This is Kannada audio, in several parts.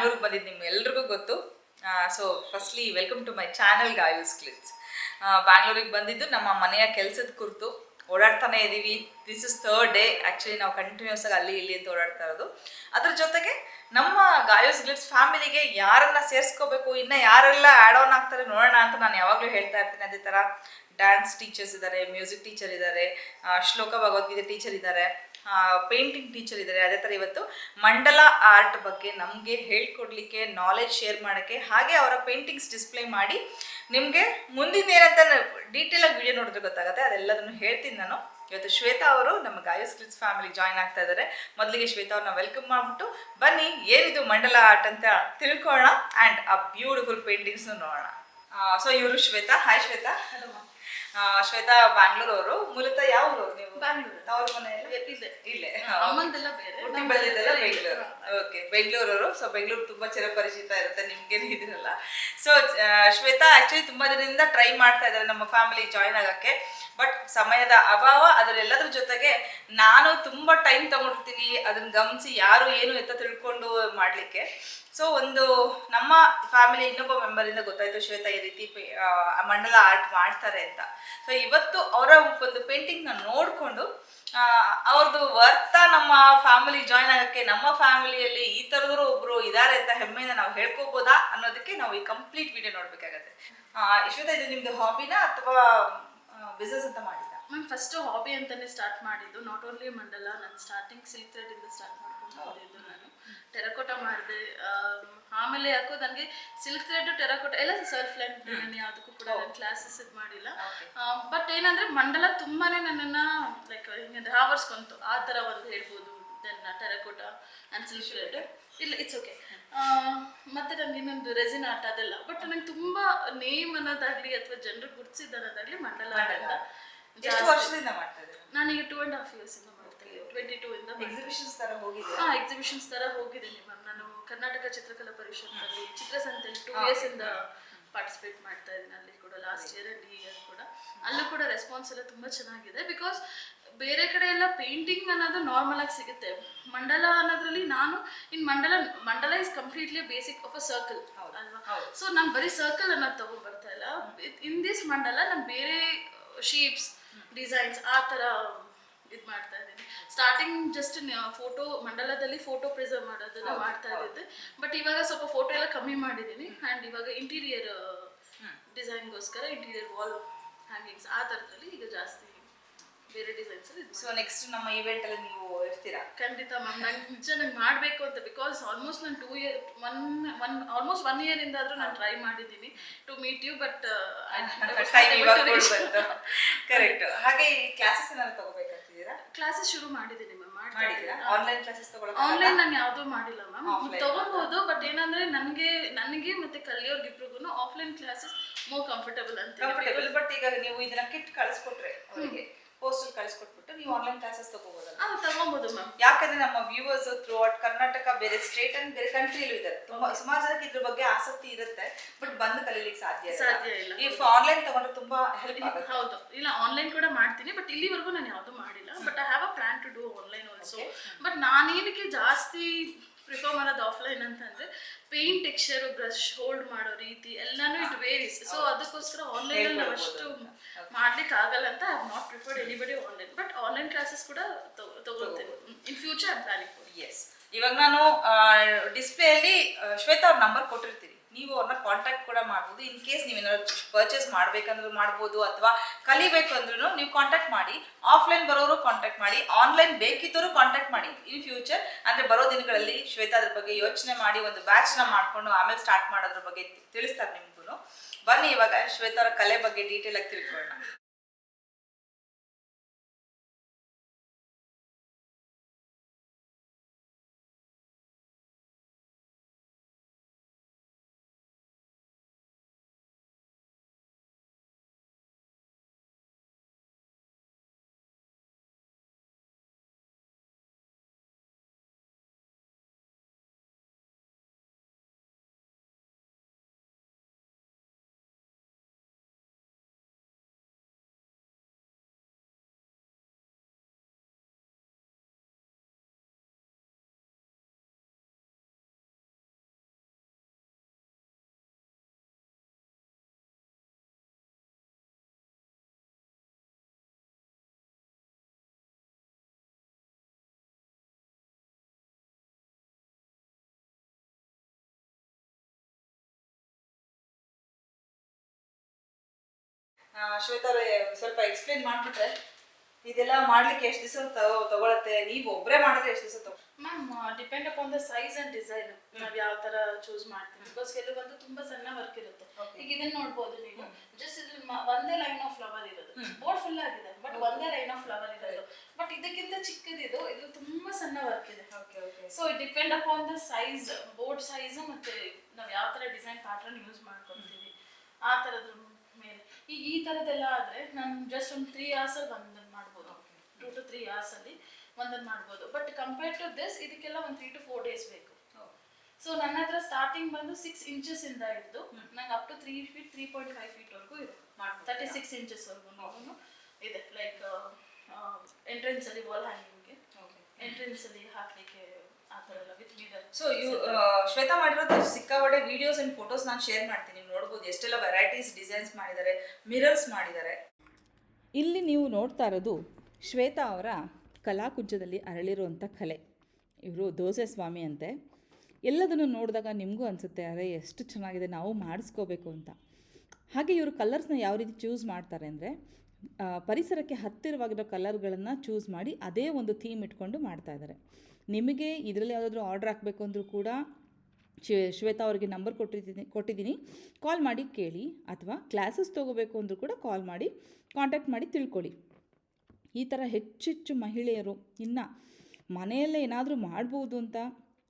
ಬ್ಯಾಂಗ್ಳೂರಿಗೆ ಬಂದಿದ್ದು ನಿಮ್ಗೆ ಗೊತ್ತು. So firstly welcome to my channel Gayu's clips ಬ್ಯಾಂಗ್ಳೂರಿಗೆ ಬಂದಿದ್ದು ನಮ್ಮ ಮನೆಯ ಕೆಲಸದ ಕುರಿತು. ಓಡಾಡ್ತಾನೆ ಇದ್ದೀವಿ this is third day actually ನಾವು ಕಂಟಿನ್ಯೂಸ್ ಆಗಿ ಅಲ್ಲಿ, ಇಲ್ಲಿ ಅಂತ ಓಡಾಡ್ತಾ ಇರೋದು. ಅದ್ರ ಜೊತೆಗೆ ನಮ್ಮ ಗಾಯೋಸ್ ಗ್ಲಿಟ್ಸ್ ಫ್ಯಾಮಿಲಿಗೆ ಯಾರನ್ನ ಸೇರಿಸ್ಕೋಬೇಕು, ಇನ್ನು ಯಾರೆಲ್ಲ ಆ್ಯಡ್ ಆನ್ ಆಗ್ತಾರೆ ನೋಡೋಣ ಅಂತ ನಾನು ಯಾವಾಗಲೂ ಹೇಳ್ತಾ ಇರ್ತೀನಿ ಅದೇ ಥರ ಡ್ಯಾನ್ಸ್ ಟೀಚರ್ಸ್ ಇದ್ದಾರೆ ಮ್ಯೂಸಿಕ್ ಟೀಚರ್ ಇದ್ದಾರೆ ಶ್ಲೋಕ ಭಗವದ್ಗೀತೆ ಟೀಚರ್ ಇದ್ದಾರೆ ಪೇಂಟಿಂಗ್ ಟೀಚರ್ ಇದ್ದಾರೆ ಅದೇ ಥರ ಇವತ್ತು ಮಂಡಲ ಆರ್ಟ್ ಬಗ್ಗೆ ನಮಗೆ ಹೇಳ್ಕೊಡ್ಲಿಕ್ಕೆ ನಾಲೆಜ್ ಶೇರ್ ಮಾಡೋಕ್ಕೆ ಹಾಗೆ ಅವರ ಪೇಂಟಿಂಗ್ಸ್ ಡಿಸ್ಪ್ಲೇ ಮಾಡಿ ನಿಮಗೆ ಮುಂದಿನ ಏನಂತ ಡೀಟೇಲ್ ಆಗಿ ವಿಡಿಯೋ ನೋಡಿದ್ರೆ ಗೊತ್ತಾಗುತ್ತೆ. ಅದೆಲ್ಲದನ್ನು ಹೇಳ್ತೀನಿ ನಾನು. ಇವತ್ತು ಶ್ವೇತಾ ಅವರು ನಮ್ಮ ಗಾಯಸ್ ಕ್ಲಿಟ್ಸ್ ಫ್ಯಾಮಿಲಿ ಜಾಯ್ನ್ ಆಗ್ತಾ ಇದ್ದಾರೆ. ಮೊದಲಿಗೆ ಶ್ವೇತಾ ಅವ್ರನ್ನ ವೆಲ್ಕಮ್ ಮಾಡಿಬಿಟ್ಟು ಬನ್ನಿ ಏನಿದು ಮಂಡಲ ಆರ್ಟ್ ಅಂತ ತಿಳ್ಕೊಳ್ಳೋಣ. ಆ್ಯಂಡ್ ಆ ಬ್ಯೂಟಿಫುಲ್ ಪೇಂಟಿಂಗ್ಸ್ನ ನೋಡೋಣ. ಸೊ ಇವರು ಶ್ವೇತಾ. ಹಾಯ್ ಶ್ವೇತಾ. ಆ, ಶ್ವೇತಾ ಬ್ಯಾಂಗ್ಳೂರ್ ಅವರು ಮೂಲತಃ ಯಾವ ಊರು ನೀವು? ಬ್ಯಾಂಗ್ಳೂರು. ಅವ್ರ ಮನೆಯಲ್ಲಿ ಇಲ್ಲೇ. ಅಮ್ಮಂದೆಲ್ಲ ಬೇರೆ. ಹುಟ್ಟಿ ಬೆಳೆದಿದ್ದೆಲ್ಲ ಬೆಂಗಳೂರು. ಓಕೆ ಬೆಂಗಳೂರವರು. ಸೊ ಬೆಂಗಳೂರು ತುಂಬಾ ಚಿರಪರಿಚಿತ ಇರುತ್ತೆ. ನಿಮ್ಗೆ ಇದಿರಲ್ಲ. ಸೊ ಶ್ವೇತಾ ಆಕ್ಚುಲಿ ತುಂಬಾ ದಿನದಿಂದ ಟ್ರೈ ಮಾಡ್ತಾ ಇದ್ದಾರೆ ನಮ್ಮ ಫ್ಯಾಮಿಲಿ ಜಾಯ್ನ್ ಆಗಕ್ಕೆ. ಬಟ್ ಸಮಯದ ಅಭಾವ ಅದರೆಲ್ಲದ್ರ ಜೊತೆಗೆ ನಾನು ತುಂಬ ಟೈಮ್ ತಗೊಂಡಿರ್ತೀನಿ. ಅದನ್ನ ಗಮನಿಸಿ ಯಾರು ಏನು ಎತ್ತ ತಿಳ್ಕೊಂಡು ಮಾಡ್ಲಿಕ್ಕೆ. ಸೊ ಒಂದು ನಮ್ಮ ಫ್ಯಾಮಿಲಿ ಇನ್ನೊಬ್ಬ ಮೆಂಬರಿಂದ ಗೊತ್ತಾಯ್ತು ಶ್ವೇತಾ ಈ ರೀತಿ ಮಂಡಲ ಆರ್ಟ್ ಮಾಡ್ತಾರೆ ಅಂತ. ಸೊ ಇವತ್ತು ಅವರ ಒಂದು ಪೇಂಟಿಂಗ್ನ ನೋಡಿಕೊಂಡು ಅವ್ರದ್ದು ವರ್ತ ನಮ್ಮ ಫ್ಯಾಮಿಲಿ ಜಾಯ್ನ್ ಆಗಕ್ಕೆ, ನಮ್ಮ ಫ್ಯಾಮಿಲಿಯಲ್ಲಿ ಈ ಥರದ್ರು ಒಬ್ರು ಇದ್ದಾರೆ ಅಂತ ಹೆಮ್ಮೆಯಿಂದ ನಾವು ಹೇಳ್ಕೋಬೋದಾ ಅನ್ನೋದಕ್ಕೆ ನಾವು ಈ ಕಂಪ್ಲೀಟ್ ವಿಡಿಯೋ ನೋಡ್ಬೇಕಾಗತ್ತೆ. ಶ್ವೇತಾ, ಇದು ನಿಮ್ದು ಹಾಬಿನಾ ಅಥವಾ ಬಿಸ್ನೆಸ್ ಅಂತ ಮಾಡಿದ್ದ. ಮ್ಯಾಮ್ ಫಸ್ಟ್ ಹಾಬಿ ಅಂತಾನೆ ಸ್ಟಾರ್ಟ್ ಮಾಡಿದ್ದು. ನಾಟ್ ಓನ್ಲಿ ಮಂಡಲ ನಾನು ಸ್ಟಾರ್ಟಿಂಗ್ ಸಿಲ್ಕ್ ಥ್ರೆಡ್ ಇಂದ ಸ್ಟಾರ್ಟ್ ಮಾಡ್ಕೊಂಡು ಬಂದಿದ್ದು ನಾನು. ಟೆರಕೋಟ ಮಾಡಿದೆ. ಆಮೇಲೆ ಯಾಕೋ ನನಗೆ ಸಿಲ್ಕ್ ಥ್ರೆಡ್ ಟೆರಕೋಟ ಎಲ್ಲ ಸೆಲ್ಫ್ ಲೈನ್ ನಾನು ಯಾವುದಕ್ಕೂ ಕೂಡ ನಾನು ಕ್ಲಾಸಸ್ ಇದು ಮಾಡಿಲ್ಲ. ಬಟ್ ಏನಂದ್ರೆ ಮಂಡಲ ತುಂಬಾನೇ ನನ್ನನ್ನ ಲೈಕ್ ಹಿಂಗೆ ಆವರ್ಸ್ಕೊಂತು ಆ ಥರ ಒಂದು ಹೇಳ್ಬೋದು then terracotta and silk thread ಇಲ್ಲ ಇಟ್ಸ್ ಓಕೆ ಮತ್ತೆ ನಂಗೆ ಇನ್ನೊಂದು ರೆಸಿನ್ ಆಟ ಅದೆಲ್ಲ. ಬಟ್ ನಂಗೆ ತುಂಬಾ ನೇಮ್ ಅನ್ನೋದಾಗ್ಲಿ ಅಥವಾ ಜನರು ಗುರ್ತಿಸಿದ ಅನ್ನೋದಾಗ್ಲಿ ಮಂಡಲ art ಅಂತ ಎಷ್ಟು ವರ್ಷದಿಂದ ಮಾಡ್ತಾ ಇದ್ದೀರಾ ನಾನೀಗ ಟೂ ಆ್ಯಂಡ್ ಹಾಫ್ ಇಯರ್ಸ್ ಇಂದ ಮಾಡ್ತೀನಿ. ಟ್ವೆಂಟಿ ಟೂ ಇಂದ ಎಕ್ಸಿಬಿಷನ್ಸ್ ತರ ಹೋಗಿದೆ. ಹಾ ಎಕ್ಸಿಬಿಷನ್ಸ್ ತರ ಹೋಗಿದ್ದೀನಿ ಮ್ಯಾಮ್. ನಾನು ಕರ್ನಾಟಕ ಚಿತ್ರಕಲಾ ಪರಿಷತ್ತಲ್ಲಿ ಚಿತ್ರಸಂತೆಯಲ್ಲಿ ಟೂ ಇಯರ್ಸ್ ಇಂದ ಪಾರ್ಟಿಸಿಪೇಟ್ ಮಾಡ್ತಾ ಇದ್ದೀನಿ. ಅಲ್ಲಿ ಕೂಡ ಲಾಸ್ಟ್ ಇಯರ್ ಅಲ್ಲಿ ಈ ಇಯರ್ ಕೂಡ. ಅಲ್ಲೂ ಕೂಡ ರೆಸ್ಪಾನ್ಸ್ ಎಲ್ಲ ತುಂಬಾ ಚೆನ್ನಾಗಿದೆ. ಬಿಕಾಸ್ ಬೇರೆ ಕಡೆ ಎಲ್ಲ ಪೇಂಟಿಂಗ್ ಅನ್ನೋದು ನಾರ್ಮಲ್ ಆಗಿ ಸಿಗುತ್ತೆ. ಮಂಡಲ ಅನ್ನೋದ್ರಲ್ಲಿ ನಾನು in mandala mandala is completely basic of a circle ಅಲ್ವಾ? ಸೊ ನಾನು ಬರೀ ಸರ್ಕಲ್ ಅನ್ನೋದು ತಗೊಂಡ್ ಬರ್ತಾ ಇಲ್ಲ. ಇನ್ ದಿಸ್ ಮಂಡಲ ನಾನು ಬೇರೆ ಶೇಪ್ಸ್ ಡಿಸೈನ್ಸ್ ಆ ಥರ ಇದು ಮಾಡ್ತಾ ಇದ್ದೀನಿ. ಸ್ಟಾರ್ಟಿಂಗ್ ಜಸ್ಟ್ ಫೋಟೋ ಮಂಡಲದಲ್ಲಿ ಫೋಟೋ ಪ್ರಿಸರ್ವ್ ಮಾಡೋದನ್ನ ಮಾಡ್ತಾ ಇದ್ದೆ ಬಟ್ ಇವಾಗ ಸ್ವಲ್ಪ ಫೋಟೋ ಎಲ್ಲ ಕಮ್ಮಿ ಮಾಡಿದ್ದೀನಿ ಆ್ಯಂಡ್ ಇವಾಗ ಇಂಟೀರಿಯರ್ ಡಿಸೈನ್ಗೋಸ್ಕರ ಇಂಟೀರಿಯರ್ ವಾಲ್ ಹ್ಯಾಂಗಿಂಗ್ಸ್ ಆ ಥರದಲ್ಲಿ ಈಗ ಜಾಸ್ತಿ ಬೇರೆ ಡಿಸೈನ್ಸ್ ಸೊ ನೆಕ್ಸ್ಟ್ ನಮ್ಮ ಇವೆಂಟ್ ಅಲ್ಲಿ ನೀವು ಇರ್ತೀರಾ? ಖಂಡಿತ ಮ್ಯಾಮ್ ನಂಗೆ ನಿಜ ನಂಗೆ ಮಾಡಬೇಕು ಅಂತ ಬಿಕಾಸ್ ಆಲ್ಮೋಸ್ಟ್ ನಾನು two year one one almost one ಇಂದ ಆದರೂ ನಾನು ಟ್ರೈ ಮಾಡಿದ್ದೀನಿ to meet you but correct ಹಾಗೆ ಕ್ಲಾಸಸ್ ಏನಾದ್ರು ತಗೋಬೇಕಂತಿದ್ದೀರಾ ಕ್ಲಾಸಸ್ ಶುರು ಮಾಡಿದ್ದೀನಿ ಮ್ಯಾಮ್ ಆನ್ಲೈನ್ ಕ್ಲಾಸಸ್ ಆನ್ಲೈನ್ ನಾನು ಯಾವುದೂ ಮಾಡಿಲ್ಲ ಮ್ಯಾಮ್ ತಗೋಬಹುದು ಬಟ್ ಏನಂದ್ರೆ ನನಗೆ ನನಗೆ ಮತ್ತೆ ಕಲಿಯೋರ್ಗಿಬ್ರಿಗೂ ಆಫ್ಲೈನ್ ಕ್ಲಾಸಸ್ ಮೋರ್ ಕಂಫರ್ಟಬಲ್ ಅಂತ ಕಂಫರ್ಟಬಲ್ ಬಟ್ ಈಗ ನೀವು ಇದನ್ನ ಕಿಟ್ ಕಳಿಸ್ಕೊಟ್ರೆ ಅವರಿಗೆ. ಪೋಸ್ಟಲ್ ಕಳಿಸ್ಕೊಟ್ಬಿಟ್ಟು ನೀವು ಆನ್ಲೈನ್ ಕ್ಲಾಸಸ್ ತಗೋಬೋದಲ್ಲ. ಹಾಂ ತಗೋಬಹುದು ಮ್ಯಾಮ್ ಯಾಕಂದ್ರೆ ನಮ್ಮ ವ್ಯೂವರ್ಸ್ ಥ್ರೂ ಔಟ್ ಕರ್ನಾಟಕ ಬೇರೆ ಸ್ಟೇಟ್ ಅಂಡ್ ಬೇರೆ ಕಂಟ್ರಿಲೂ ಇದೆ ತುಂಬಾ ಸುಮಾರು ಜನಕ್ಕೆ ಇದ್ರ ಬಗ್ಗೆ ಆಸಕ್ತಿ ಇರುತ್ತೆ ಬಟ್ ಬಂದು ಕಲೀಲಿಕ್ಕೆ ಸಾಧ್ಯ ಇಲ್ಲ. ಸಾಧ್ಯ ಇಲ್ಲ. ಈ ಆನ್ಲೈನ್ ತಗೊಂಡ್ರೆ ತುಂಬಾ ಹೆಲ್ಪ್ ಆಗುತ್ತೆ. ಹೌದು. ಇಲ್ಲ ಆನ್ಲೈನ್ ಕೂಡ ಮಾಡ್ತೀನಿ ಬಟ್ ಇಲ್ಲಿವರೆಗೂ ನಾನು ಯಾವುದು ಮಾಡಿಲ್ಲ. But I have a plan to do online also but ನಾನೇನಕ್ಕೆ ಜಾಸ್ತಿ ಪ್ರಿಫರ್ ಮಾಡೋದು ಆಫ್ಲೈನ್ ಅಂತಂದ್ರೆ ಪೇಂಟ್ ಟೆಕ್ಸ್ಚರ್ ಬ್ರಷ್ ಹೋಲ್ಡ್ ಮಾಡೋ ರೀತಿ ಎಲ್ಲಾನು ಇಟ್ ವೇರಿಸ್ ಸೊ ಅದಕ್ಕೋಸ್ಕರ ಆನ್ಲೈನ್ ಅಲ್ಲಿ ನಾವು ಅಷ್ಟು ಮಾಡ್ಲಿಕ್ಕೆ ಆಗಲ್ಲ ಅಂತ I have not preferred anybody online but online classes ಕೂಡ ತಗೊ- ತಗೊಳ್ತೇನೆ. In future I planning yes ಇವಾಗ ನಾನು ಡಿಸ್ಪ್ಲೇ ಅಲ್ಲಿ ಶ್ವೇತಾ ಅವ್ರ ನಂಬರ್ ಕೊಟ್ಟಿರ್ತೀನಿ. ನೀವು ಅವ್ರನ್ನ ಕಾಂಟ್ಯಾಕ್ಟ್ ಕೂಡ ಮಾಡ್ಬೋದು. ಇನ್ ಕೇಸ್ ನೀವೇನಾದ್ರು ಪರ್ಚೇಸ್ ಮಾಡ್ಬೇಕಂದ್ರೂ ಮಾಡ್ಬೋದು ಅಥವಾ ಕಲಿಬೇಕು ಅಂದ್ರೂ ನೀವು ಕಾಂಟ್ಯಾಕ್ಟ್ ಮಾಡಿ. ಆಫ್ಲೈನ್ ಬರೋರು ಕಾಂಟ್ಯಾಕ್ಟ್ ಮಾಡಿ. ಆನ್ಲೈನ್ ಬೇಕಿದ್ದವರು ಕಾಂಟ್ಯಾಕ್ಟ್ ಮಾಡಿ. ಇನ್ ಫ್ಯೂಚರ್ ಅಂದ್ರೆ ಬರೋ ದಿನಗಳಲ್ಲಿ ಶ್ವೇತಾ ಅದ್ರ ಬಗ್ಗೆ ಯೋಚನೆ ಮಾಡಿ, ಒಂದು ಬ್ಯಾಚ್ನ ಮಾಡ್ಕೊಂಡು ಆಮೇಲೆ ಸ್ಟಾರ್ಟ್ ಮಾಡೋದ್ರ ಬಗ್ಗೆ ತಿಳಿಸ್ತಾರೆ ನಿಮ್ಗೂ ಬನ್ನಿ ಇವಾಗ ಶ್ವೇತಾ ಅವರ ಕಲೆ ಬಗ್ಗೆ ಡೀಟೇಲ್ ಆಗಿ ತಿಳ್ಕೊಳ್ಳೋಣ. ಶ್ವೇತಾ ಅವರೇ ಸ್ವಲ್ಪ ಎಕ್ಸ್ಪ್ಲೇನ್ ಮಾಡ್ಬಿಟ್ರೆ ಇದೆಲ್ಲ ಮಾಡ್ಲಿಕ್ಕೆ ಎಷ್ಟು ದಿವಸ ತಗೊಳತ್ತೆ? ನೀವು ಒಬ್ಬರೇ ಮಾಡಿದ್ರೆ ಎಷ್ಟು ದಿವಸ ತಗೋ ma'am depend upon the size and design ನಾವ್ ಯಾವ ತರ ಚೂಸ್ ಮಾಡ್ತೀವಿ. ಬಿಕಾಸ್ ಕೆಲವೊಂದು ತುಂಬಾ ಸಣ್ಣ ವರ್ಕ್ ಇರುತ್ತೆ. ಈಗ ಇದನ್ನ ನೋಡ್ಬೋದು ನೀವು. ಜಸ್ಟ್ ಇದ್ರ ಒಂದೇ ಲೈನ್ ಆಫ್ ಫ್ಲವರ್ ಇರೋದು. ಬೋರ್ಡ್ ಫುಲ್ ಆಗಿದೆ. ಬಟ್ ಒಂದೇ ಲೈನ್ ಆಫ್ ಫ್ಲವರ್ ಇರೋದು. ಬಟ್ ಇದಕ್ಕಿಂತ ಚಿಕ್ಕದಿದು ಇದು. ತುಂಬಾ ಸಣ್ಣ ವರ್ಕ್ ಇದೆ. So it depend upon the size board size ಮತ್ತೆ ನಾವು ಯಾವ ತರ ಡಿಸೈನ್ ಪ್ಯಾಟರ್ನ್ ಯೂಸ್ ಮಾಡ್ಕೊಂತೀವಿ ಆ ಮೇಲೆ ಈಗ ಈ ತರದೆಲ್ಲ ಆದ್ರೆ ನಾನು ಜಸ್ಟ್ ಒಂದು ತ್ರೀ ಅವರ್ಸ್ ಅಲ್ಲಿ ಒಂದನ್ನು ಮಾಡ್ಬೋದು. ಟೂ ಟು ತ್ರೀ ಅವರ್ಸ್ ಅಲ್ಲಿ ಒಂದನ್ನು ಮಾಡ್ಬೋದು. ಬಟ್ ಕಂಪೇರ್ ಟು ದಿಸ್ ಇದಕ್ಕೆಲ್ಲ ಒಂದು ತ್ರೀ ಟು ಫೋರ್ ಡೇಸ್ ಬೇಕು. ಸೊ ನನ್ನ ಹತ್ರ ಸ್ಟಾರ್ಟಿಂಗ್ ಬಂದು ಸಿಕ್ಸ್ ಇಂಚಸ್ ಇಂದ ಇದ್ದು ನಂಗೆ up to three feet three point five feet ವರ್ಗೂ ಇದೆ. ತರ್ಟಿ ಸಿಕ್ಸ್ ಇಂಚಸ್ ವರ್ಗು ಇದೆ ಲೈಕ್ ಎಂಟ್ರೆನ್ಸ್ ಅಲ್ಲಿ ವಾಲ್ ಹ್ಯಾಂಗಿಂಗ್ಗೆ ಎಂಟ್ರೆನ್ಸ್ ಅಲ್ಲಿ ಹಾಕ್ಲಿಕ್ಕೆ. With mirror so you Shweta ಮಾಡಿರೋದು ಸಿಕ್ಕಾಪಟ್ಟೆ ವಿಡಿಯೋಸ್ ಅಂಡ್ ಫೋಟೋಸ್ ನಾನು ಶೇರ್ ಮಾಡ್ತೀನಿ. ನೀವು ನೋಡ್ಬೋದು ಎಷ್ಟೆಲ್ಲ ವೆರೈಟೀಸ್ ಡಿಸೈನ್ಸ್ ಮಾಡಿದ್ದಾರೆ ಮಿರರ್ಸ್ ಮಾಡಿದ್ದಾರೆ. ಇಲ್ಲಿ ನೀವು ನೋಡ್ತಾ ಇರೋದು ಶ್ವೇತಾ ಅವರ ಕಲಾಕುಂಜದಲ್ಲಿ ಅರಳಿರುವಂಥ ಕಲೆ. ಇವರು ದೋಸೆ ಸ್ವಾಮಿ ಅಂತೆ. ಎಲ್ಲದನ್ನು ನೋಡಿದಾಗ ನಿಮಗೂ ಅನಿಸುತ್ತೆ, ಅರೆ, ಎಷ್ಟು ಚೆನ್ನಾಗಿದೆ, ನಾವು ಮಾಡಿಸ್ಕೋಬೇಕು ಅಂತ. ಹಾಗೆ ಇವರು ಕಲರ್ಸ್ನ ಯಾವ ರೀತಿ ಚೂಸ್ ಮಾಡ್ತಾರೆ ಅಂದರೆ ಪರಿಸರಕ್ಕೆ ಹತ್ತಿರವಾಗಿರೋ ಕಲರ್ಗಳನ್ನು ಚೂಸ್ ಮಾಡಿ, ಅದೇ ಒಂದು ಥೀಮ್ ಇಟ್ಕೊಂಡು ಮಾಡ್ತಾ ಇದ್ದಾರೆ. ನಿಮಗೆ ಇದರಲ್ಲಿ ಯಾವುದಾದ್ರೂ ಆರ್ಡರ್ ಹಾಕಬೇಕು ಅಂದರೂ ಕೂಡ ಶ್ವೇ- ಶ್ವೇತಾ ಅವರಿಗೆ ನಂಬರ್ ಕೊಟ್ಟಿದ್ದೀನಿ ಕೊಟ್ಟಿದ್ದೀನಿ. ಕಾಲ್ ಮಾಡಿ ಕೇಳಿ ಅಥವಾ ಕ್ಲಾಸಸ್ ತೊಗೋಬೇಕು ಅಂದರೂ ಕೂಡ ಕಾಲ್ ಮಾಡಿ ಕಾಂಟ್ಯಾಕ್ಟ್ ಮಾಡಿ ತಿಳ್ಕೊಳ್ಳಿ. ಈ ಥರ ಹೆಚ್ಚೆಚ್ಚು ಮಹಿಳೆಯರು ಇನ್ನು ಮನೆಯಲ್ಲೇ ಏನಾದರೂ ಮಾಡ್ಬೋದು ಅಂತ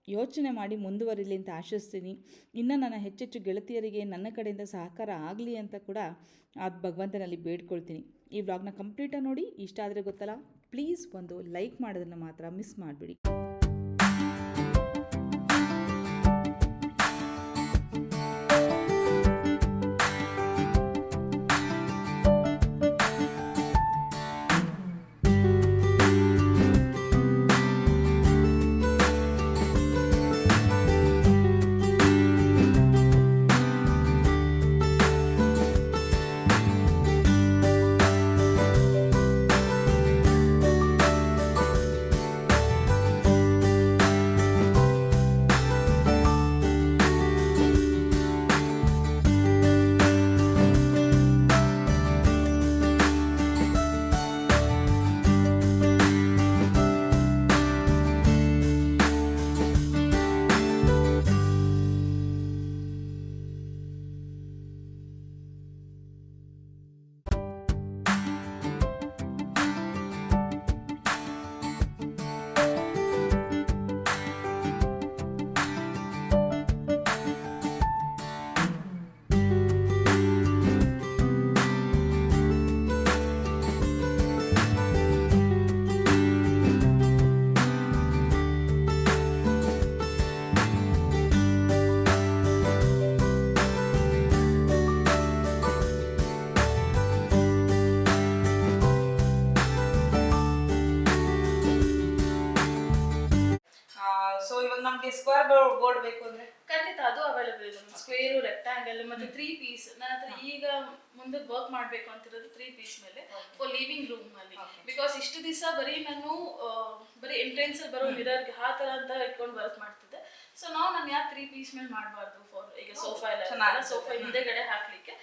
ಯೋಚನೆ ಮಾಡಿ ಮುಂದುವರಿಲಿ ಅಂತ ಆಶಿಸ್ತೀನಿ. ಇನ್ನು ನನ್ನ ಹೆಚ್ಚೆಚ್ಚು ಗೆಳತಿಯರಿಗೆ ನನ್ನ ಕಡೆಯಿಂದ ಸಹಕಾರ ಆಗಲಿ ಅಂತ ಕೂಡ ಆ ಭಗವಂತನಲ್ಲಿ ಬೇಡ್ಕೊಳ್ತೀನಿ. ಈ ವ್ಲಾಗ್ನ ಕಂಪ್ಲೀಟಾಗಿ ನೋಡಿ, ಇಷ್ಟ ಆದರೆ ಗೊತ್ತಲ್ಲ ಪ್ಲೀಸ್ ಒಂದು ಲೈಕ್ ಮಾಡೋದನ್ನು ಮಾತ್ರ ಮಿಸ್ ಮಾಡಿಬಿಡಿ. ನಮಗೆ ಸ್ಕ್ವೇರ್ ಬೋರ್ಡ್ ಬೇಕು ಅಂದ್ರೆ? ಖಂಡಿತ ಅದು ಅವೈಲೇಬಲ್ ಇದೆ. ಸ್ಕ್ವೇರು ರೆಕ್ಟಾಂಗಲ್ ಮತ್ತೆ ತ್ರೀ ಪೀಸ್ ನನ್ನ ಹತ್ರ ಈಗ ಮುಂದೆ ವರ್ಕ್ ಮಾಡ್ಬೇಕು ಅಂತಿರೋದು ತ್ರೀ ಪೀಸ್ ಮೇಲೆ ಫಾರ್ ಲಿವಿಂಗ್ ರೂಮ್ ಅಲ್ಲಿ. ಬಿಕಾಸ್ ಇಷ್ಟು ದಿವಸ ಬರೀ ನಾನು ಬರೀ ಎಂಟ್ರೆನ್ಸ್ ಬರೋ ಮಿರರ್ ಆ ತರ ಅಂತ ಇಟ್ಕೊಂಡು ವರ್ಕ್ ಮಾಡ್ತಿದ್ದೆ. ಸೊ ನಾವು ನಾನು ಯಾಕೆ ತ್ರೀ ಪೀಸ್ ಮೇಲೆ ಮಾಡಬಾರ್ದು ಫಾರ್ ಈಗ ಸೋಫಾ ಎಲ್ಲ. ಸೋಫಾ ಹಿಂದೆಗಡೆ ಹಾಕ್ಲಿಕ್ಕೆ.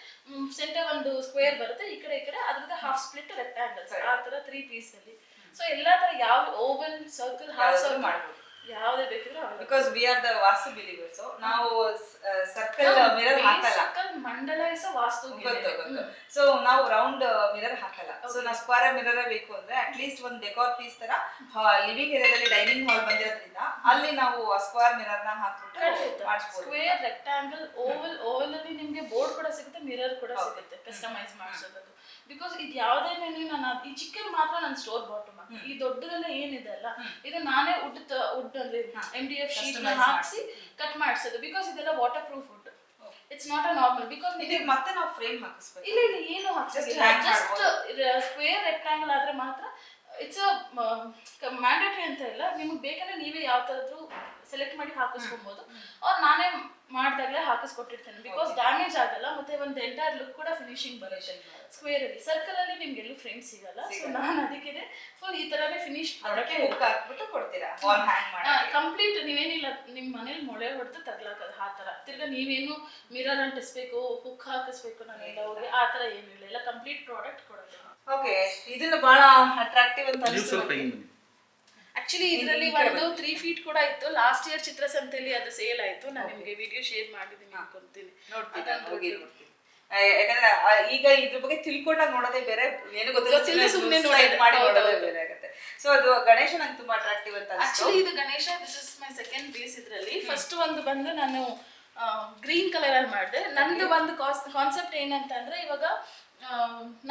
ಸೆಂಟರ್ ಒಂದು ಸ್ಕ್ವೇರ್ ಬರುತ್ತೆ ಈ ಕಡೆ ಈ ಕಡೆ ಅದ್ರದ್ದು ಹಾಫ್ ಸ್ಪ್ಲಿಟ್ ರೆಕ್ಟಾಂಗಲ್ ಆ ತರ ತ್ರೀ ಪೀಸ್ ಅಲ್ಲಿ. ಸೊ ಎಲ್ಲಾ ತರ ಯಾವ ಓವಲ್ ಸರ್ಕಲ್ ಹಾಫ್ ಸರ್ವ್ ಮಾಡ್ಬೋದು. ಯಾವ್ದೇ ಬೇಕಿದ್ರು. Because we are the vastu believers ನಾವು ಸರ್ಕಲ್ ಮಿರರ್ ಹಾಕಲ್ಲ. ಸರ್ಕಲ್ ಮಂಡಲಾಯಿಸ ವಾಸ್ತು ಗೊತ್ತು ಗೊತ್ತು. ಸೊ ನಾವು ರೌಂಡ್ ಮಿರರ್ ಹಾಕಲ್ಲ. ಸೊ ನಾವು ಸ್ಕ್ವೇರ್ ಮಿರರ್ ಬೇಕು ಅಂದ್ರೆ ಅಟ್ ಲೀಸ್ಟ್ ಒಂದು ಡೆಕೋರ್ ಪೀಸ್ ತರ ಲಿವಿಂಗ್ ಏರಿಯಾದಲ್ಲಿ ಡೈನಿಂಗ್ ಹಾಲ್ ಬಂದಿರೋದ್ರಿಂದ ಅಲ್ಲಿ ನಾವು ಸ್ಕ್ವೇರ್ ಮಿರರ್ನ ಹಾಕ್ಬಿಟ್ಟು ಸ್ಕ್ವೇರ್ ರೆಕ್ಟಾಂಗಲ್ ಓವಲ್ ಓವಲ್ ಅಲ್ಲಿ ನಿಮಗೆ ಬೋರ್ಡ್ ಕೂಡ ಸಿಗುತ್ತೆ ಮಿರರ್ ಕೂಡ ಸಿಗುತ್ತೆ. ಕಸ್ಟಮೈಸ್ ಮಾಡಿಸೋದು ಬಿಕಾಸ್ ಇದು ಯಾವುದೇ ನಾನು ಅದ್- ಈ ಚಿಕ್ಕನ್ ಮಾತ್ರ ನನ್ನ ಸ್ಟೋರ್ ಬಾಟಮ್ ಈ ದೊಡ್ಡದೆಲ್ಲ ಏನಿದೆ ಅಲ್ಲ ಇದು ನಾನೇ ಉಡ್ ಉಡ್ ಅಂದ್ರೆ ಎಂ ಡಿ ಎಫ್ ಶೀಟ್ ಹಾಕಿಸಿ ಕಟ್ ಮಾಡಿಸೋದು. ಬಿಕಾಸ್ ಇದೆಲ್ಲ waterproof wood it's not a normal because ಇದಕ್ಕೆ ಮತ್ತೆ ನಾವು ಫ್ರೇಮ್ ಹಾಕಿಸ್ಬೇಕು. ಇಲ್ಲ ಇಲ್ಲ ಏನು hang ಜಸ್ಟ್ ಸ್ಕ್ವೇರ್ ರೆಕ್ಟಾಂಗಲ್ ಆದ್ರೆ ಮಾತ್ರ ಇಟ್ಸ್ ಮ್ಯಾಂಡೇಟರಿ ಅಂತ ಇಲ್ಲ. ನಿಮ್ಗೆ ಬೇಕಂದ್ರೆ ನೀವೇ ಯಾವ ಥರದ್ದು ಸೆಲೆಕ್ಟ್ ಮಾಡಿ ಹಾಕಿಸ್ಕೊಬೋದು. ಅವ್ರು ನಾನೇ ಮಾಡಿದಾಗಲೇ ಹಾಕಿಸ್ಕೊಟ್ಟಿರ್ತೇನೆ. ಬಿಕಾಸ್ ಡ್ಯಾಮೇಜ್ ಆಗಲ್ಲ ಮತ್ತೆ ಒಂದು ಎಂಟೈರ್ ಲುಕ್ ಕೂಡ ಫಿನಿಶಿಂಗ್ ಬರುತ್ತೆ. ಸ್ಕ್ವೇರ್ ಅಲ್ಲಿ ಸರ್ಕಲ್ ಅಲ್ಲಿ ನಿಮ್ಗೆ ಎಲ್ಲೂ ಫ್ರೇಮ್ ಸಿಗಲ್ಲ. ಸೊ ನಾನು ಅದಕ್ಕೆ ಫುಲ್ ಈ ತರನೇ ಫಿನಿಶ್ ಅದಕ್ಕೆ ಹುಕ್ ಹಾಕ್ಬಿಟ್ಟು ಕೊಡ್ತೀರಾ? ವಾಲ್ ಹ್ಯಾಂಗ್ ಮಾಡಿ ಕಂಪ್ಲೀಟ್ ನೀವೇನಿಲ್ಲ ನಿಮ್ಮ ಮನೇಲಿ ಮೊಳೆ ಹೊಡೆದು ತಗ್ಲಾಕದು ಆ ತರ ತಿರ್ಗಾ ನೀವೇನು ಮಿರರ್ ಅಂಟಿಸ್ಬೇಕು ಹುಕ್ ಹಾಕಿಸ್ಬೇಕು ನಾನೆಲ್ಲ ಹೋಗಿ ಆ ತರ ಏನಿಲ್ಲ ಎಲ್ಲ ಕಂಪ್ಲೀಟ್ ಪ್ರಾಡಕ್ಟ್ ಕೊಡೋದು. ಓಕೆ ಇದನ್ನ ಬಹಳ ಅಟ್ರಾಕ್ಟಿವ್ ಅಂತ ಸ್ವಲ್ಪ ಅನಿಸ್ತು ಹಿಂಗೆ ಬನ್ನಿ ಆಕ್ಚುಲಿ ಇದರಲ್ಲಿ ಒಂದು ತ್ರೀ ಫೀಟ್ ಕೂಡ ಇತ್ತು. ಲಾಸ್ಟ್ ಇಯರ್ ಚಿತ್ರಸಂತೆಯಲ್ಲಿ ಅದು ಸೇಲ್ ಆಯ್ತು. ನಾನು ನಿಮಗೆ ವಿಡಿಯೋ ಶೇರ್ ಮಾಡಿದ್ದೀನಿ ಅನ್ಕೊಂತೀನಿ. ನೋಡ್ತೀನಿ ಯಾಕಂದ್ರೆ ಈಗ ಇದ್ರ ಬಗ್ಗೆ ತಿಳ್ಕೊಂಡಾಗ ನೋಡೋದೇ ಬೇರೆ. ಏನು ಗೊತ್ತಿಲ್ಲ ಸುಮ್ಮನೆ. ಮಾಡಿ ನೋಡೋದೇ ಬೇರೆ ಆಗುತ್ತೆ. ಸೊ ಅದು ಗಣೇಶ ನಂಗೆ ತುಂಬಾ ಅಟ್ರಾಕ್ಟಿವ್ ಅಂತ ಆಕ್ಚುಲಿ ಇದು Ganesha this is my second piece ಇದರಲ್ಲಿ. ಫಸ್ಟ್ ಒಂದು ಬಂದು ನಾನು ಗ್ರೀನ್ ಕಲರ್ ಅಲ್ಲಿ ಮಾಡಿದೆ. ನಂದು ಒಂದು ಕಾನ್ಸೆಪ್ಟ್ ಏನಂತ ಅಂದ್ರೆ ಇವಾಗ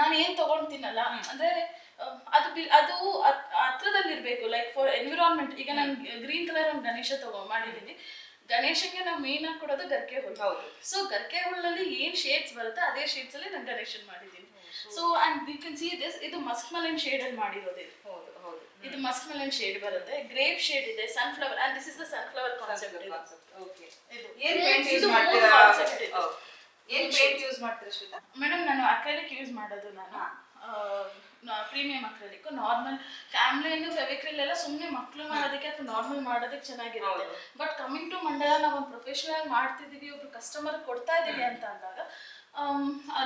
ನಾನು ಏನ್ ತಗೊಳ್ತೀನಲ್ಲ ಅಂದ್ರೆ ಅದು ಅದು ಎನ್ವಿರಾನ್ಮೆಂಟ್ ಈಗ ನಾನು ಗ್ರೀನ್ ಕಲರ್ ಒಂದು ಗಣೇಶ ತಗೋ ಮಾಡಿದ್ದೀನಿ ಗಣೇಶಕ್ಕೆ ನಾವು ಮೇನ್ ಆಗಿ ಕೊಡೋದು ಗರ್ಕೆ ಹುಲ್ಲು. ಹೌದು. ಸೊ ಗರ್ಕೆ ಹುಲ್ಲಲ್ಲಿ ಏನ್ ಶೇಡ್ಸ್ ಬರುತ್ತೆ ಅದೇ ಶೇಡ್ಸ್ ಅಲ್ಲಿ ನಾನು ಗಣೇಶನ್ ಮಾಡಿದ್ದೀನಿ so and you can see this ಇದು ಮಸ್ಕ್ ಮಲನ್ ಶೇಡ್ ಅಲ್ಲಿ ಮಾಡಿರೋದು ಇದು. ಹೌದು ಹೌದು. ಇದು ಮಸ್ಕ್ ಮಲನ್ ಶೇಡ್ ಬರುತ್ತೆ. ಗ್ರೇಪ್ ಶೇಡ್ ಇದೆ sunflower and this is the sunflower concept okay ಇದು. ಏನ್ ಪೇಂಟ್ ಯೂಸ್ ಮಾಡ್ತೀರಾ? ಮೂರು concept ಇದು. ಹೌದು. ಏನ್ ಪೇಂಟ್ ಯೂಸ್ ಮಾಡ್ತೀರಾ ಶ್ವೇತಾ? ಮೇಡಮ್ ನಾನು ಅಕ್ರೈಲಿಕ್ ಯೂಸ್ ಮಾಡೋದು ನಾನು. Premium acrylic normal Camlin Fevicryl ಎಲ್ಲ ಸುಮ್ಮನೆ ಮಕ್ಕಳು ಮಾಡೋದಕ್ಕೆ ಅಥವಾ ನಾರ್ಮಲ್ ಮಾಡೋದಕ್ಕೆ ಚೆನ್ನಾಗಿರುತ್ತೆ. ಬಟ್ ಕಮಿಂಗ್ ಟು ಮಂಡಲ ನಾವು ಒಂದು ಪ್ರೊಫೆಷನಲ್ ಮಾಡ್ತಿದ್ದೀವಿ ಒಬ್ರು ಕಸ್ಟಮರ್ ಕೊಡ್ತಾ ಇದ್ದೀವಿ ಅಂತ ಅಂದಾಗ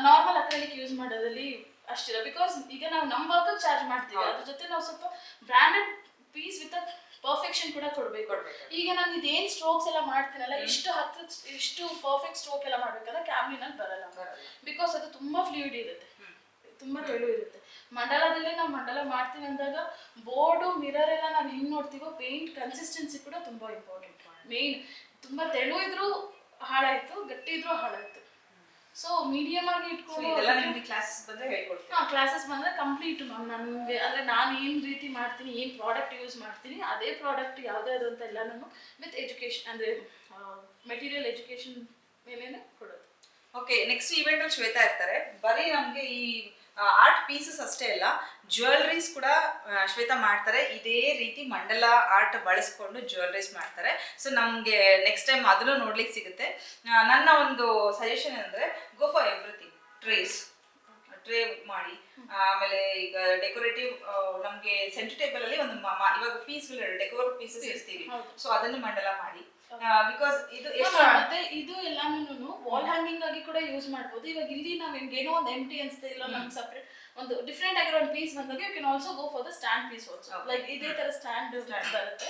ನಾರ್ಮಲ್ ಅಕ್ರಲಿಕ್ ಯೂಸ್ ಮಾಡೋದ್ರಲ್ಲಿ ಅಷ್ಟಿಲ್ಲ. ಬಿಕಾಸ್ ಈಗ ನಾವು ನಮ್ಮ ವರ್ಕ್ ಚಾರ್ಜ್ ಮಾಡ್ತೀವಿ. ಅದ್ರ ಜೊತೆ ನಾವು ಸ್ವಲ್ಪ ಬ್ರ್ಯಾಂಡೆಡ್ ಪೀಸ್ ವಿತ್ ಪರ್ಫೆಕ್ಷನ್ ಕೂಡ ಕೊಡಬೇಕು. ಕೊಡ್ಬೇಕು. ಈಗ ನಾನು ಇದೇನು ಸ್ಟ್ರೋಕ್ಸ್ ಎಲ್ಲ ಮಾಡ್ತೀನಲ್ಲ ಇಷ್ಟು ಹತ್ತು ಇಷ್ಟು ಪರ್ಫೆಕ್ಟ್ ಸ್ಟ್ರೋಕ್ ಎಲ್ಲ ಮಾಡ್ಬೇಕಂದ್ರೆ ಕ್ಯಾಮ್ಲಿನಲ್ಲಿ ಬರಲ್ಲ. ಬಿಕಾಸ್ ಅದು ತುಂಬಾ ಫ್ಲೂಯಿಡ್ ಇರುತ್ತೆ. ತುಂಬಾ ತೆಳು ಇರುತ್ತೆ. ಮಂಡಲದಲ್ಲಿ ನಾವು ಮಂಡಲ ಮಾಡ್ತೀವಿ ಅಂದಾಗ ಬೋರ್ಡು ಮಿರರ್ ಎಲ್ಲ ನಾವು ಹೆಂಗ್ ನೋಡ್ತೀವೋ ಪೇಂಟ್ ಕನ್ಸಿಸ್ಟೆನ್ಸಿ ಕೂಡ ತುಂಬಾ ಇಂಪಾರ್ಟೆಂಟ್ ಮೇನ್ ತುಂಬಾ ತೆಳು ಇದ್ರೂ ಹಾಳಾಯ್ತು ಗಟ್ಟಿ ಇದ್ರೂ ಹಾಳಾಯ್ತು. ಸೊ ಮೀಡಿಯಂ ಆಗಿ ಇಟ್ಕೊಂಡು ಕ್ಲಾಸಸ್ ಬಂದ್ರೆ ಹೇಳ್ಕೊಡ್ತೀನಿ ಹಾಂ ಕ್ಲಾಸಸ್ ಬಂದರೆ ಕಂಪ್ಲೀಟ್ ಮ್ಯಾಮ್ ನನಗೆ ಅಂದ್ರೆ ನಾನು ಏನು ರೀತಿ ಮಾಡ್ತೀನಿ ಏನು ಪ್ರಾಡಕ್ಟ್ ಯೂಸ್ ಮಾಡ್ತೀನಿ ಅದೇ ಪ್ರಾಡಕ್ಟ್ ಯಾವುದೇ ಅದು ಅಂತ ಎಲ್ಲ ನಾನು ವಿತ್ ಎಜುಕೇಷನ್ ಅಂದರೆ ಮೆಟೀರಿಯಲ್ ಎಜುಕೇಷನ್ ಮೇಲೇ ಕೊಡೋದು. ಓಕೆ ನೆಕ್ಸ್ಟ್ ಇವೆಂಟ್ ಅಲ್ಲಿ ಶ್ವೇತಾ ಇರ್ತಾರೆ. ಬರೀ ನಮ್ಗೆ ಈ ಆರ್ಟ್ ಪೀಸಸ್ ಅಷ್ಟೇ ಅಲ್ಲ ಜ್ಯುವೆಲ್ರೀಸ್ ಕೂಡ ಶ್ವೇತಾ ಮಾಡ್ತಾರೆ. ಇದೇ ರೀತಿ ಮಂಡಲ ಆರ್ಟ್ ಬಳಸ್ಕೊಂಡು ಜ್ಯುವೆಲ್ರೀಸ್ ಮಾಡ್ತಾರೆ. ಸೊ ನಮಗೆ ನೆಕ್ಸ್ಟ್ ಟೈಮ್ ಅದನ್ನು ನೋಡ್ಲಿಕ್ಕೆ ಸಿಗುತ್ತೆ. ನನ್ನ ಒಂದು ಸಜೆಷನ್ ಅಂದರೆ ಗೋ ಫಾರ್ ಎವ್ರಿಥಿಂಗ್ ಟ್ರೇಸ್ ಟ್ರೇ ಮಾಡಿ ಆಮೇಲೆ ಈಗ ಡೆಕೋರೇಟಿವ್ ನಮ್ಗೆ ಸೆಂಟರ್ ಟೇಬಲ್ ಅಲ್ಲಿ ಒಂದು ಇವಾಗ ಪೀಸ್ ಡೆಕೋರ್ ಪೀಸಸ್ ಇರ್ತೀವಿ. ಸೊ ಅದನ್ನು ಮಂಡಲ ಮಾಡಿ. ಬಿಕಾಸ್ ಇದು ಎಷ್ಟು ಮತ್ತೆ ಇದು ಎಲ್ಲಾನು ವಾಲ್ ಹ್ಯಾಂಗಿಂಗ್ ಆಗಿ ಕೂಡ ಯೂಸ್ ಮಾಡ್ಬೋದು. ಇವಾಗ ಇಲ್ಲಿ ನಾವ್ ಏನೋ ಒಂದು ಎಂಟಿ ಅನ್ಸ್ತಾ ಇಲ್ಲ ನಮ್ಗೆ ಸಪ್ರೇಟ್ ಒಂದು ಡಿಫ್ರೆಂಟ್ ಆಗಿರೋ ಒಂದು ಪೀಸ್ ಬಂದಾಗ you can also go for the stand piece also like ಇದೇ ತರ ಸ್ಟ್ಯಾಂಡ್ ಬರುತ್ತೆ.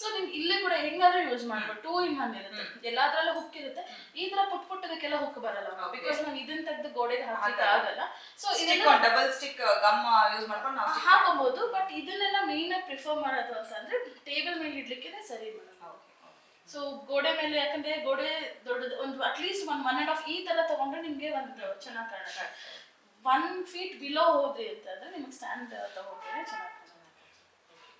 ಸೊ ನಿಮ್ಗೆ ಇಲ್ಲಿ ಕೂಡ ಹೆಂಗಾದ್ರೂ ಯೂಸ್ ಮಾಡ್ಬೋದು. ಟೂ ಇನ್ ಒನ್ ಇರುತ್ತೆ. ಎಲ್ಲಾದ್ರಲ್ಲೂ ಹುಕ್ ಇರುತ್ತೆ. ಈ ತರ ಪುಟ್ ಪುಟ್ಟದಕ್ಕೆಲ್ಲ ಹುಕ್ ಬರಲ್ಲ ಬಿಕಾಸ್ ನಾವು ಇದನ್ನ ತೆಗೆದು ಗೋಡೆಗೆ ಹಾಕ್ಲಿಕ್ಕೆ ಆಗಲ್ಲ. ಸೊ ಇದನ್ನ ಡಬಲ್ ಸ್ಟಿಕ್ ಗಮ್ ಯೂಸ್ ಮಾಡ್ಕೊಂಡು ನಾವು ಹಾಕೋಬಹುದು ಬಟ್ ಇದನ್ನೆಲ್ಲ ಮೇನ್ ಆಗಿ ಪ್ರಿಫರ್ ಮಾಡೋದು ಅಂತಂದ್ರೆ ಟೇಬಲ್ ಮೇಲೆ ಇಡ್ಲಿಕ್ಕೆ ಸರಿ ಮೇಡಮ್ ಸೊ ಗೋಡೆ ಮೇಲೆ ಯಾಕಂದ್ರೆ ಗೋಡೆ ದೊಡ್ಡದು ಒಂದು ಅಟ್ಲೀಸ್ಟ್ ಒಂದು ಒನ್ ಅಂಡ್ ಆಫ್ ಈ ತರ ತಗೊಂಡ್ರೆ ನಿಮ್ಗೆ ಒಂದು ಚೆನ್ನಾಗಿ ಕಾಣುತ್ತೆ. ಒನ್ ಫೀಟ್ ಬಿಲೋ ಹೋದ್ರಿ ಅಂತಂದ್ರೆ ನಿಮಗೆ ಸ್ಟ್ಯಾಂಡ್ ತಗೊಂಡ್ರೆ ಚೆನ್ನಾಗಿ ನಾನು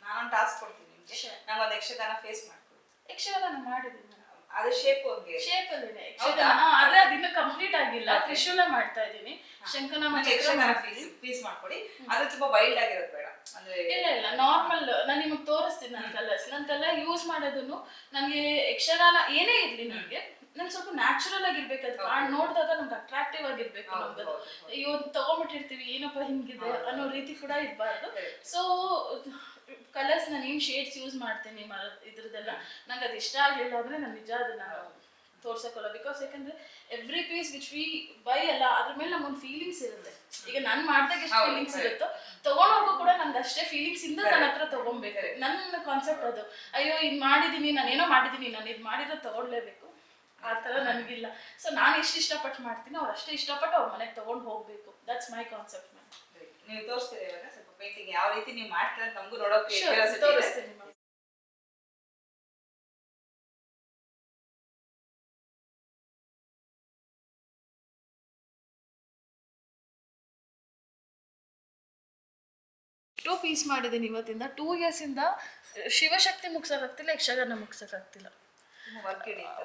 ನಾನೊಂದು ಟಾಸ್ಕ್ ಕೊಡ್ತೀನಿ ನಿಮ್ಗೆ. Sure. ನಂಗೊಂದು ಯಕ್ಷಗಾನ ಫೇಸ್ ಮಾಡ್ಕೊಡಿ ಯಕ್ಷಗಾನ ಮಾಡಿದ್ದೀನಿ ಅದು ಶೇಪ್ ಹೋಗಿ. ಶೇಪ್ ಅಲ್ಲಿದೆ? ಯಕ್ಷಗಾನ ಆದ್ರೆ ಅದಿನ್ನ ಕಂಪ್ಲೀಟ್ ಆಗಿಲ್ಲ. ತ್ರಿಶೂಲ ಮಾಡ್ತಾ ಇದ್ದೀನಿ. ಶಂಕನ ನಂಗೆ ಯಕ್ಷಗಾನ ಫೀಸ್ ಫೀಸ್ ಮಾಡ್ಕೊಡಿ. ಅದು ತುಂಬಾ ವೈಲ್ಡ್ ಆಗಿರೋದು ಬೇಡ. ಅಂದ್ರೆ ಇಲ್ಲ ಇಲ್ಲ. ನಾರ್ಮಲ್ ನಾನು ನಿಮಗೆ ತೋರಿಸ್ತೀನಿ ನನ್ನ ಕಲರ್ಸ್ ನನ್ನ ಕಲರ್ ಯೂಸ್ ಮಾಡೋದನ್ನು ನನಗೆ ಯಕ್ಷಗಾನ ಏನೇ ಇರಲಿ ನನಗೆ ನಂಗೆ ಸ್ವಲ್ಪ ನ್ಯಾಚುರಲ್ ಆಗಿರ್ಬೇಕು ಅದು ಕಾಣ್ ನೋಡಿದಾಗ ನಮ್ಗೆ ಅಟ್ರಾಕ್ಟಿವ್ ಆಗಿರ್ಬೇಕು ನಮ್ದು. ಅಯ್ಯೋ ತಗೊಂಡ್ಬಿಟ್ಟಿರ್ತೀವಿ ಏನಪ್ಪ ಹಿಂಗಿದೆ ಅನ್ನೋ ರೀತಿ ಕೂಡ ಇರಬಾರ್ದು. ಸೊ ಕಲರ್ಸ್ ನಾನು ಏನು ಶೇಡ್ಸ್ ಯೂಸ್ ಮಾಡ್ತೀನಿ ಇದ್ರದ್ದೆಲ್ಲ. ನಂಗೆ ಅದು ಇಷ್ಟ ಆಗಲಿಲ್ಲ ಅಂದರೆ ನಾನು ನಿಜ ಅದು ನಾನು ತೋರ್ಸಕ್ಕಲ್ಲ. ಬಿಕಾಸ್ ಯಾಕಂದ್ರೆ every piece which we buy ಅಲ್ಲ ಅದ್ರ ಮೇಲೆ ನಮ್ಗೊಂದು ಫೀಲಿಂಗ್ಸ್ ಇರುತ್ತೆ. ಈಗ ನಾನು ಮಾಡ್ದಾಗ ಎಷ್ಟು ಫೀಲಿಂಗ್ಸ್ ಇರುತ್ತೋ ತಗೊಂಡೋಗೋ ಕೂಡ ನಂಗೆ ಅಷ್ಟೇ ಫೀಲಿಂಗ್ಸ್ ಇಂದ ನನ್ನ ಹತ್ರ ತಗೊಬೇಕಾರೆ ನನ್ನ ಕಾನ್ಸೆಪ್ಟ್ ಅದು. ಅಯ್ಯೋ ಇದು ಮಾಡಿದ್ದೀನಿ ನಾನು ಏನೋ ಮಾಡಿದ್ದೀನಿ ನಾನು ಇದು ಮಾಡಿರೋ ತಗೊಳ್ಲೇಬೇಕು. ಆ ಥರ ನನಗಿಲ್ಲ. ಸೊ ನಾನು ಎಷ್ಟು ಇಷ್ಟಪಟ್ಟು ಮಾಡ್ತೀನಿ ಅವ್ರು ಅಷ್ಟೇ ಇಷ್ಟಪಟ್ಟು ಅವ್ರ ಮನೆಗೆ ತೊಗೊಂಡು ಹೋಗಬೇಕು. ದಟ್ಸ್ ಮೈ ಕಾನ್ಸೆಪ್ಟ್ ಮ್ಯಾಮ್ ನೀವು ತೋರಿಸ್ತೀರಿ ಇವಾಗ? ಸ್ವಲ್ಪ ಪೇಂಟಿಂಗ್ ಯಾವ ರೀತಿ ನೀವು ಮಾಡ್ತೀರ ಅಂತ ನಮಗೂ ನೋಡೋಕೆ ತೋರಿಸ್ತೀನಿ ಮ್ಯಾಮ್ ಟೂ ಪೀಸ್ ಮಾಡಿದ್ದೀನಿ ಇವತ್ತಿಂದ. ಟೂ ಇಯರ್ಸಿಂದ ಶಿವಶಕ್ತಿ ಮುಗ್ಸೋಕ್ಕಾಗ್ತಿಲ್ಲ ಯಕ್ಷಗಾನ ಮುಗ್ಸೋಕ್ಕಾಗ್ತಿಲ್ಲ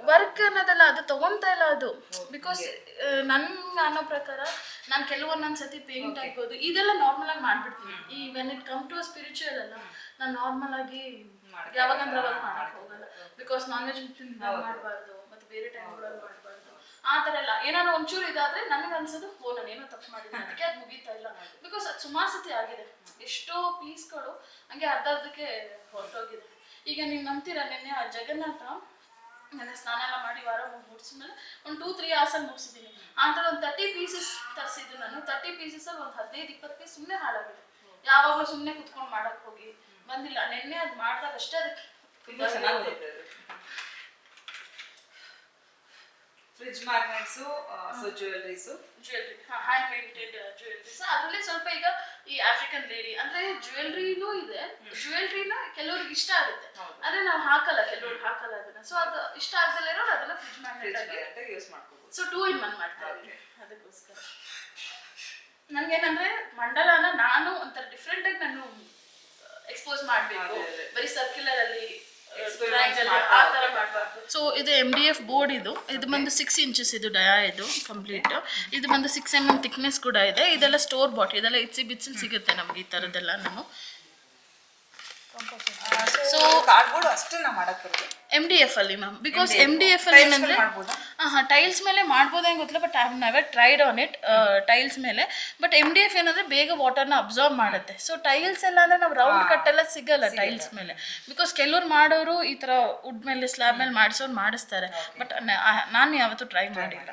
ವರ್ಕ್ ಅನ್ನೋದಲ್ಲ ಅದು ತಗೊಂತಾ ಇಲ್ಲ ಅದು. ಬಿಕಾಸ್ ನನ್ ಅನ್ನೋ ಪ್ರಕಾರ ನಾನು ಕೆಲವೊಂದೊಂದು ಸತಿ ಪೇಂಟ್ ಆಗ್ಬೋದು ಇದೆಲ್ಲ ನಾರ್ಮಲ್ ಆಗಿ ಮಾಡ್ಬಿಡ್ತೀನಿ. ಈ when it come to spiritual ಅಲ್ಲ ನಾನು ನಾರ್ಮಲ್ ಆಗಿ ಯಾವಾಗಂದ್ರೆ ಅವಾಗ ಮಾಡಕ್ ಹೋಗಲ್ಲ. ಬಿಕಾಸ್ ನಾನ್ ವೆಜ್ ಮಾಡಬಾರ್ದು ಮತ್ತೆ ಬೇರೆ ಟೈಮ್ಗಳಲ್ಲಿ ಮಾಡಬಾರ್ದು. ಆ ತರ ಎಲ್ಲ. ಏನಾದ್ರು ಒಂಚೂರು ಇದಾದ್ರೆ ನನಗೆ ಅನ್ಸೋದು ಓ ನಾನು ಏನೋ ತಪ್ಪು ಮಾಡಿದ್ದೆ ಅದಕ್ಕೆ ಅದು ಮುಗೀತಾ ಇಲ್ಲ. ಬಿಕಾಸ್ ಅದು ಸುಮಾರು ಸತಿ ಆಗಿದೆ. ಎಷ್ಟೋ ಪೀಸ್ಗಳು ಹಂಗೆ ಅರ್ಧ ಅರ್ಧಕ್ಕೆ ಹೊರಟೋಗಿದೆ. ಈಗ ನೀವು ನಂಬ್ತೀರಾ ನಿನ್ನೆ ಆ ಜಗನ್ನಾಥ? ನನ್ನ ಸ್ನಾನ ಎಲ್ಲ ಮಾಡಿ ವಾರ ಮುಗಿಸಿದ್ಮೇಲೆ ಒಂದು ಟೂ ತ್ರೀ ಅವರ್ಸಲ್ಲಿ ಮುಗಿಸಿದ್ದೀನಿ. ಆ ಥರ ಒಂದು ತರ್ಟಿ ಪೀಸಸ್ ತರಿಸಿದ್ದು ನಾನು. ತರ್ಟಿ ಪೀಸಸಲ್ಲಿ ಒಂದು ಹದಿನೈದು ಇಪ್ಪತ್ತು ಪೀಸ್ ಸುಮ್ಮನೆ ಹಾಳಾಗಿದೆ. ಯಾವಾಗಲೂ ಸುಮ್ಮನೆ ಕುತ್ಕೊಂಡು ಮಾಡಕ್ ಹೋಗಿ. ಬಂದಿಲ್ಲ. ನಿನ್ನೆ ಅದು ಮಾಡಿದಾಗ ಅಷ್ಟೇ ಅದಕ್ಕೆ fridge magnets so jewelries jewelry hand painted jewelries ಅದರಲ್ಲಿ ಸ್ವಲ್ಪ ಈಗ ಈ ಆಫ್ರಿಕನ್ ಲೇಡಿ ಅಂದ್ರೆ ಜ್ಯುವೆಲ್ರಿನೂ ಇದೆ. ಜ್ಯುವೆಲ್ರಿನ ಕೆಲವ್ರಿಗೆ ಇಷ್ಟ ಆಗುತ್ತೆ. ಆದ್ರೆ ನಾವು ಹಾಕಲ್ಲ ಕೆಲವ್ರಿಗೆ ಹಾಕಲ್ಲ ಅದನ್ನ. ಸೊ ಅದು ಇಷ್ಟ ಆಗದಲ್ಲ ಇರೋರು ಅದನ್ನ ಫ್ರಿಜ್ ಮ್ಯಾಗ್ನೆಟ್ ಆಗಿ ಯೂಸ್ ಮಾಡ್ಕೋಬಹುದು ಸೊ ಟೂ ಇನ್ ಒನ್ ಮಾಡ್ತಾ ಇದ್ದೀನಿ. ಅದಕ್ಕೋಸ್ಕರ. ನನ್ಗೇನಂದ್ರೆ ಮಂಡಲನ ನಾನು ಒಂಥರ ಡಿಫ್ರೆಂಟ್ ಆಗಿ ನಾನು ಎಕ್ಸ್ಪೋಸ್ ಮಾಡಬೇಕು. ಬರೀ ಸರ್ಕ್ಯುಲರ್ ಅಲ್ಲಿ ಸೊ ಇದು ಎಂ ಡಿ ಎಫ್ ಬೋರ್ಡ್ ಇದು. ಇದು ಬಂದು ಸಿಕ್ಸ್ ಇಂಚಸ್ ಇದು ಡಯಾ ಇದು ಕಂಪ್ಲೀಟ್ ಇದು ಬಂದು ಸಿಕ್ಸ್ ಎಂ ಎಂ ಥಿಕ್ನೆಸ್ ಕೂಡ ಇದೆ. ಇದೆಲ್ಲ ಸ್ಟೋರ್ ಬಾಟ್ ಇದೆಲ್ಲ ಇಟ್ಸಿ ಬಿಟ್ಸಲ್ಲಿ ಸಿಗುತ್ತೆ ನಮ್ಗೆ ಈ ಥರದ್ದೆಲ್ಲ ನಾನು. ಸೊ ಕಾರ್ಡ್ಬೋರ್ಡ್ ಅಷ್ಟೇ ನಾವು ಎಂ ಡಿ ಎಫ್ ಅಲ್ಲಿ ma'am because M D F ಅಲ್ಲಿ ಏನಂದ್ರೆ ಹಾಂ ಟೈಲ್ಸ್ ಮೇಲೆ ಮಾಡ್ಬೋದು ಹೆಂಗೆ ಗೊತ್ತಿಲ್ಲ but I never tried on it tiles ಮೇಲೆ. ಬಟ್ ಎಂ ಡಿ ಎಫ್ ಏನಂದ್ರೆ ಬೇಗ ವಾಟರ್ನ ಅಬ್ಸರ್ವ್ ಮಾಡುತ್ತೆ. ಸೊ ಟೈಲ್ಸ್ ಎಲ್ಲ ಅಂದ್ರೆ ನಾವು ರೌಂಡ್ ಕಟ್ ಎಲ್ಲ ಸಿಗಲ್ಲ ಟೈಲ್ಸ್ ಮೇಲೆ. ಬಿಕಾಸ್ ಕೆಲವ್ರು ಮಾಡೋರು ಈ ಥರ ವುಡ್ ಮೇಲೆ ಸ್ಲ್ಯಾಬ್ ಮೇಲೆ ಮಾಡಿಸೋರು ಮಾಡಿಸ್ತಾರೆ. ಬಟ್ ನಾನು ಯಾವತ್ತೂ ಟ್ರೈ ಮಾಡಿಲ್ಲ.